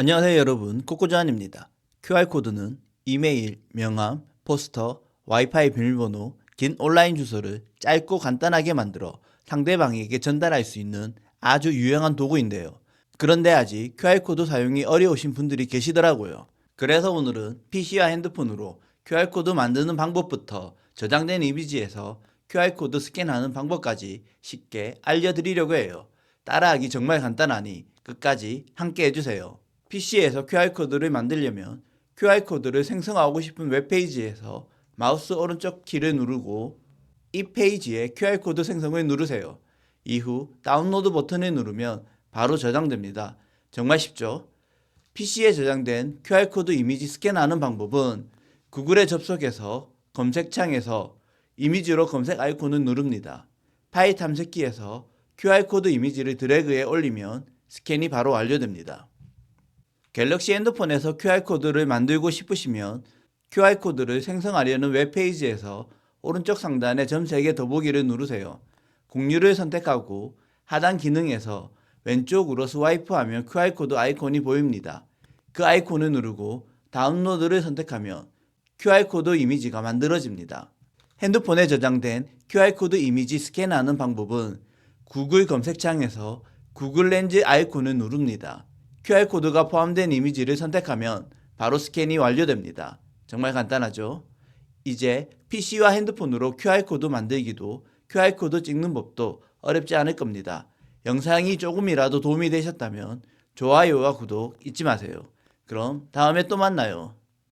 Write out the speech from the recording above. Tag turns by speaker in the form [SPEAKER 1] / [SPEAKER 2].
[SPEAKER 1] 안녕하세요 여러분 꼬꼬조안입니다. QR코드는 이메일, 명함, 포스터, 와이파이 비밀번호, 긴 온라인 주소를 짧고 간단하게 만들어 상대방에게 전달할 수 있는 아주 유용한 도구인데요. 그런데 아직 QR코드 사용이 어려우신 분들이 계시더라고요. 그래서 오늘은 PC와 핸드폰으로 QR코드 만드는 방법부터 저장된 이미지에서 QR코드 스캔하는 방법까지 쉽게 알려드리려고 해요. 따라하기 정말 간단하니 끝까지 함께 해주세요. PC에서 QR코드를 만들려면 QR코드를 생성하고 싶은 웹페이지에서 마우스 오른쪽 키를 누르고 이 페이지에 QR코드 생성을 누르세요. 이후 다운로드 버튼을 누르면 바로 저장됩니다. 정말 쉽죠? PC에 저장된 QR코드 이미지 스캔하는 방법은 구글에 접속해서 검색창에서 이미지로 검색 아이콘을 누릅니다. 파일 탐색기에서 QR코드 이미지를 드래그해 올리면 스캔이 바로 완료됩니다. 갤럭시 핸드폰에서 QR코드를 만들고 싶으시면 QR코드를 생성하려는 웹페이지에서 오른쪽 상단에 점 3개 더보기를 누르세요. 공유를 선택하고 하단 기능에서 왼쪽으로 스와이프하면 QR코드 아이콘이 보입니다. 그 아이콘을 누르고 다운로드를 선택하면 QR코드 이미지가 만들어집니다. 핸드폰에 저장된 QR코드 이미지 스캔하는 방법은 구글 검색창에서 구글 렌즈 아이콘을 누릅니다. QR코드가 포함된 이미지를 선택하면 바로 스캔이 완료됩니다. 정말 간단하죠? 이제 PC와 핸드폰으로 QR코드 만들기도 QR코드 찍는 법도 어렵지 않을 겁니다. 영상이 조금이라도 도움이 되셨다면 좋아요와 구독 잊지 마세요. 그럼 다음에 또 만나요.